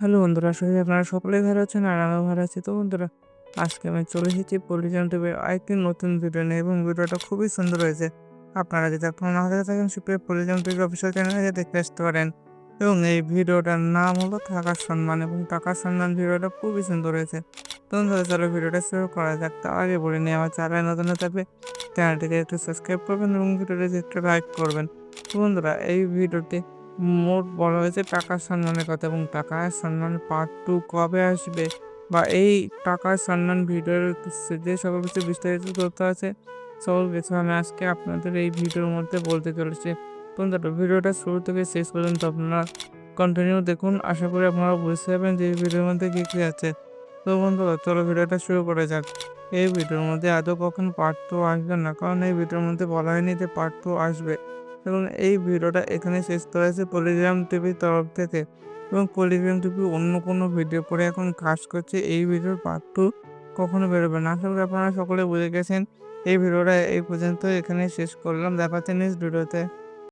Hello বন্ধুরা, আশা আপনারা সকলেই ভালো আছেন আর আমিও ভালো আছি। তো বন্ধুরা, আজকে আমি চলে এসেছি পল্লিগ্রাম টিভির আরেকটি নতুন ভিডিও নিয়ে এবং ভিডিওটা খুবই সুন্দর হয়েছে। আপনারা যদি আপনার না হয়ে থাকেন সেটা পল্লিগ্রাম টিভির অফিসিয়াল চ্যানেলে দেখতে আসতে পারেন এবং এই ভিডিওটার নাম হলো টাকার সম্মান এবং টাকার সম্মান ভিডিওটা খুবই সুন্দর হয়েছে। তো বন্ধুরা চলো ভিডিওটা শুরু করা যাক। তার আগে বলে নিয়ে আমার চ্যানেল নতুন থাকবে চ্যানেলটিকে একটু সাবস্ক্রাইব করবেন এবং ভিডিওটিতে একটু লাইক করবেন। বন্ধুরা এই ভিডিওটি মোট বলা হয়েছে টাকার সম্মানের কথা এবং টাকার সম্মান পার্ট টু কবে আসবে? বা এই টাকার সম্মান ভিডিওর যে সকল কিছু বিস্তারিত তথ্য আছে, সকল কিছু আমি আজকে আপনাদের এই ভিডিওর মধ্যে বলতে চলেছি। বন্ধুরা ভিডিওটা শুরু থেকে শেষ পর্যন্ত আপনারা কন্টিনিউ দেখুন। আশা করি আপনারা বুঝতে পারবেন যে ভিডিওর মধ্যে কী কী আছে। তো বন্ধুরা, চলো ভিডিওটা শুরু করে যাক। এই ভিডিওর মধ্যে আদৌ কখন পার্ট টু আসবে না? কারণ এই ভিডিওর মধ্যে বলা হয়নি যে পার্ট টু আসবে। এবং এই ভিডিওটা এখানে শেষ করা হয়েছে পলিগ্রাম টিভির তরফ থেকে। এবং পলিগ্রাম টিভি অন্য কোনো ভিডিও পরে এখন কাজ করছে, এই ভিডিওর পার্ট টু কখনো বেরোবে না। আশা করি আপনারা সকলে বুঝে গেছেন। এই ভিডিওটা এই পর্যন্ত এখানে শেষ করলাম। দেখাচ্ছে নেক্সট ভিডিওতে